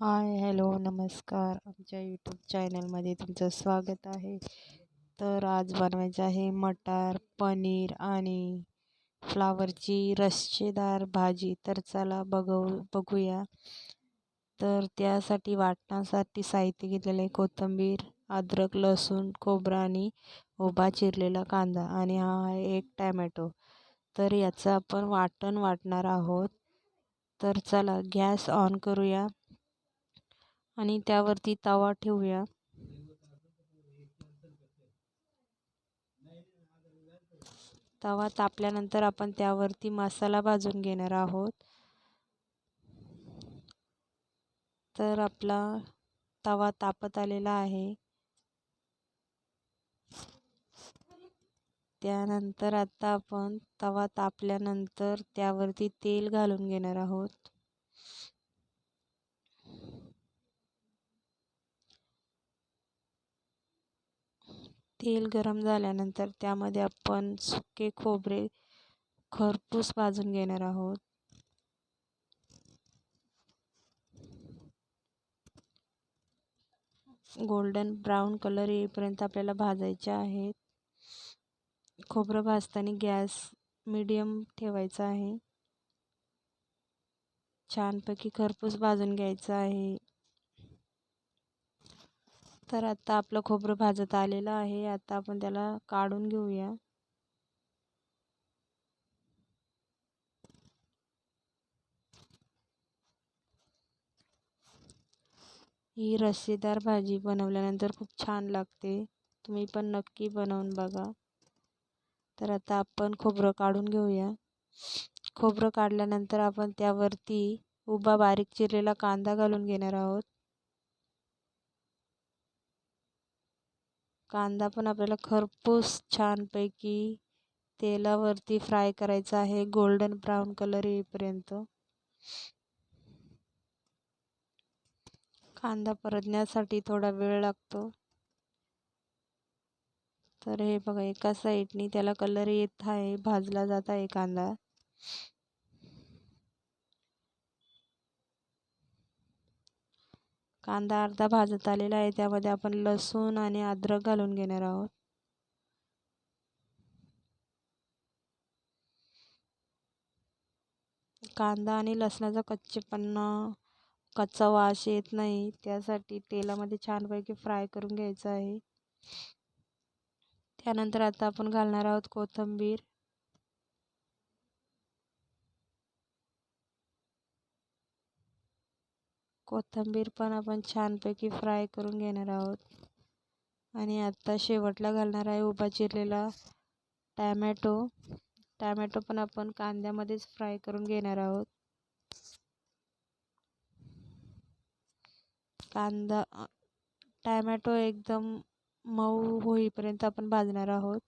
Hi hello नमस्कार. आमच्या YouTube चॅनलमध्ये तुमचं स्वागत आहे. तर आज बनवायचं आहे मटार पनीर आणि फ्लावरची रस्सेदार भाजी. तर चला बघू बघूया. तर त्यासाठी वाटण्यासाठी साहित्य घेतलेलं आहे कोथिंबीर अद्रक लसूण खोबरा आणि उभा चिरलेला कांदा आणि हा आहे एक टॅमॅटो. तर याचं आपण वाटण वाटणार आहोत. तर चला गॅस ऑन करूया. आणि त्यावरती तवा ठेवूया. तवा तापल्यानंतर आपण त्यावरती मसाला भाजून घेणार आहोत. तर आपला तवा तापत आलेला आहे. त्यानंतर आता आपण तवा तापल्यानंतर त्यावरती तेल घालून घेणार आहोत. तेल गरम झाल्यानंतर त्यामध्ये आपण सुके खोबरे खरपूस भाजून घेणार आहोत. गोल्डन ब्राऊन कलर येईपर्यंत आपल्याला भाजायचे आहेत. खोबरं भाजताना गॅस मीडियम ठेवायचा आहे. छानपैकी खरपूस भाजून घ्यायचं आहे. तर आता आपलं खोबरं भाजत आलेलं आहे. आता आपण त्याला काढून घेऊया. ही रस्सेदार भाजी बनवल्यानंतर खूप छान लागते. तुम्ही पण नक्की बनवून बघा. तर आता आपण खोबरं काढून घेऊया. खोबरं काढल्यानंतर आपण त्यावरती उभा बारीक चिरलेला कांदा घालून घेणार आहोत. कांदा पण आपल्याला खरपूस छानपैकी तेलावरती फ्राय करायचा आहे. गोल्डन ब्राऊन कलर येईपर्यंत. कांदा परतण्यासाठी थोडा वेळ लागतो. तर हे बघा एका साईडनी त्याला कलर येत आहे भाजला जात आहे कांदा. कांदा अर्धा भाजत आलेला आहे. त्यामध्ये आपण लसूण आणि अद्रक घालून घेणार आहोत. कांदा आणि लसणाचा कच्चेपणा कच्चा वास येत नाही. त्यासाठी तेलामध्ये छानपैकी फ्राय करून घ्यायचं आहे. त्यानंतर आता आपण घालणार आहोत कोथिंबीर. कोथिंबीर पण आपण छानपैकी फ्राय करून घेणार आहोत. आणि आत्ता शेवटला घालणार आहे उभा चिरलेला टॅमॅटो. टॅमॅटो पण आपण कांद्यामध्येच फ्राय करून घेणार आहोत. कांदा टॅमॅटो एकदम मऊ होईपर्यंत आपण भाजणार आहोत.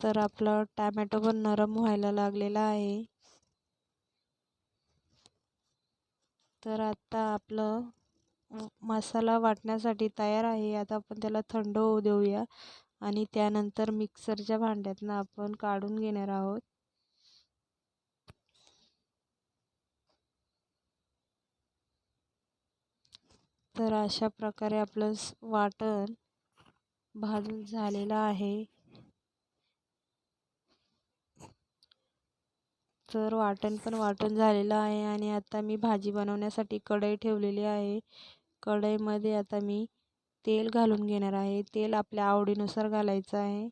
तर आपलं टॅमॅटो पण नरम व्हायला लागलेला आहे. तर आता आपलं मसाला वाटण्यासाठी तयार आहे. आता आपण त्याला थंड होऊ देऊया आणि त्यानंतर मिक्सरच्या भांड्यातनं आपण काढून घेणार आहोत. तर अशा प्रकारे आपलं वाटण भाजून झालेलं आहे. तर वाटण पण वाटून झालेलं आहे आणि आता मी भाजी बनवण्यासाठी कढई ठेवलेली आहे. कढईमध्ये आता मी तेल घालून घेणार आहे. तेल आपल्या आवडीनुसार घालायचं आहे.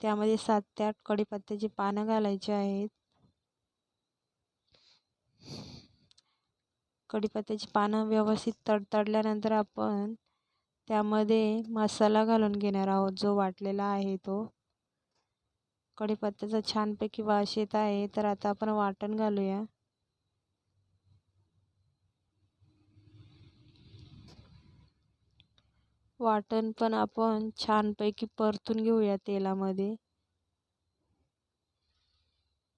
त्यामध्ये सात ते आठ कढीपत्त्याची पानं घालायची आहेत. कढीपत्त्याची पानं व्यवस्थित तडतडल्यानंतर आपण त्यामध्ये मसाला घालून घेणार आहोत जो वाटलेला आहे तो. कढीपत्त्याचा छानपैकी वास येत आहे तर आता आपण वाटण घालूया. वाटण पण आपण छानपैकी परतून घेऊया तेलामध्ये.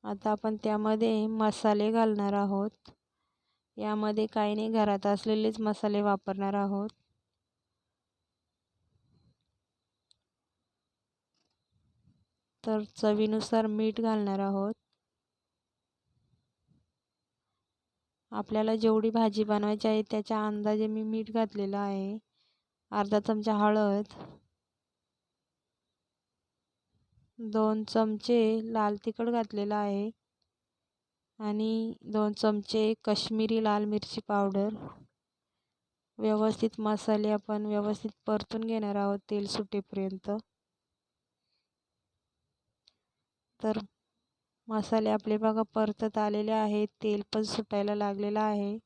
आता आपण त्यामध्ये मसाले घालणार आहोत. यामध्ये काही नाही घरात असलेलेच मसाले वापरणार आहोत. तर चवीनुसार मीठ घालणार आहोत. आपल्याला जेवढी भाजी बनवायची आहे त्याच्या अंदाजे मी मीठ घातलेलं आहे. अर्धा चमचा हळद दोन चमचे लाल तिखट घातलेलं आहे आणि दोन चमचे कश्मीरी लाल मिरची पावडर. व्यवस्थित मसाले आपण व्यवस्थित परतून घेणार आहोत तेल सुटेपर्यंत. तर मसाले आपले बघा परतत आलेले आहेत. तेल पण सुटायला लागलेलं आहे.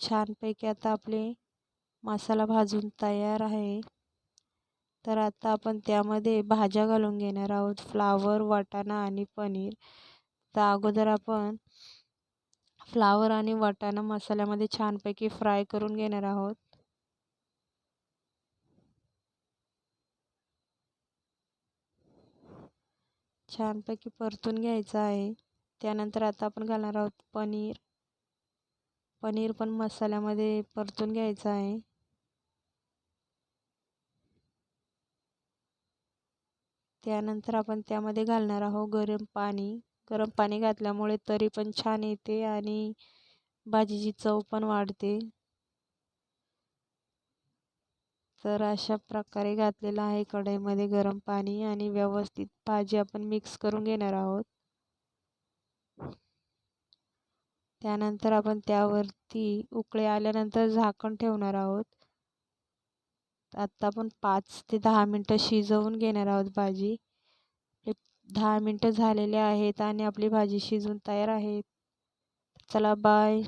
छानपैकी आता आपले मसाला भाजून तयार आहे. तर आता आपण त्यामध्ये भाज्या घालून घेणार आहोत. फ्लावर वाटाणा आणि पनीर. तर अगोदर आपण फ्लावर आणि वाटाणा मसाल्यामध्ये छानपैकी फ्राय करून घेणार आहोत. छानपैकी परतून घ्यायचं आहे. त्यानंतर आता आपण घालणार आहोत पनीर. पनीर पण मसाल्यामध्ये परतून घ्यायचं आहे. त्यानंतर आपण त्यामध्ये घालणार आहोत गरम पाणी. गरम पाणी घातल्यामुळे तरी पण छान येते आणि भाजीची चव पण वाढते. तर अशा प्रकारे घातलेलं आहे कढईमध्ये गरम पाणी आणि व्यवस्थित भाजी आपण मिक्स करून घेणार आहोत. त्यानंतर आपण त्यावरती उकळे आल्यानंतर झाकण ठेवणार आहोत. आत्ता आपण पाच ते दहा मिनटं शिजवून घेणार आहोत भाजी. दहा मिनटं झालेले आहेत आणि आपली भाजी शिजून तयार आहे. चला बाय